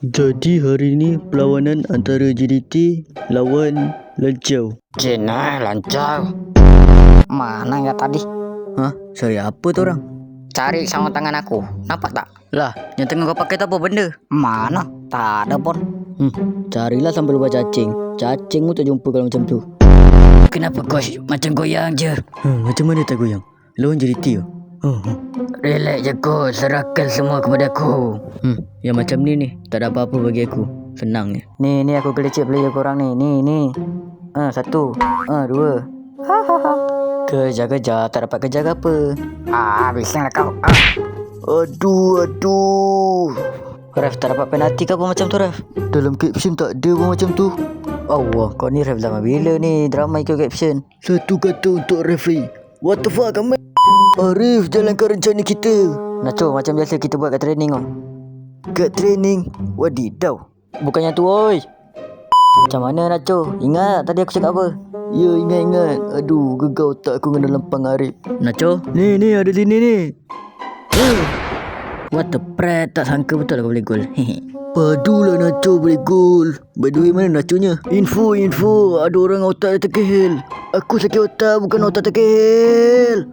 Jadi hari ni perlawanan antara JDT lawan Lancau. Jenah lancar. Mana ya tadi? Ha? Cari apa tu orang? Cari sama tangan aku. Nampak tak? Lah, yang tengah kau pakai tu apa benda? Mana? Tak ada pun. Hmm, carilah sambil lupa cacing. Cacing pun tak jumpa kalau macam tu. Kenapa kau macam goyang je? Hmm, macam mana tak goyang? Lawan JDT tu. Oh, hmm. Relax je kau. Serahkan semua kepada aku. hmm, yang macam ni ni, tak ada apa-apa bagi aku. Senang je. Ni, ni aku gelecek player korang ni. Ni, ni. Ah, satu. Ah, dua. Kerja-kerja, tak dapat kerja ke apa? Ah, bisinglah kau. Ah. Aduh, aduh. Ref, tak dapat penalti ke apa macam tu, Ref? Dalam caption tak ada pun macam tu. Allah, kau ni Ref zaman bila ni drama ikut caption? Satu kata untuk referee. What the fuck, Ahmad? Arif, jalankan rencana kita. Nacho, macam biasa kita buat kat training oh. Kat training, wadidaw. Bukannya tu, oi. Macam mana Nacho? Ingat tadi aku cakap apa? Ya, ingat-ingat. Aduh, gegar otak aku kena lempang Arif. Nacho? Ni, ni, ada sini ni. What the pret, tak sangka betul aku boleh gol. padulah Nacho boleh gol. By the way, mana Nacho-nya? Info, info. Ada orang otak dia terkehil. Aku sakit otak, bukan otak terkehil.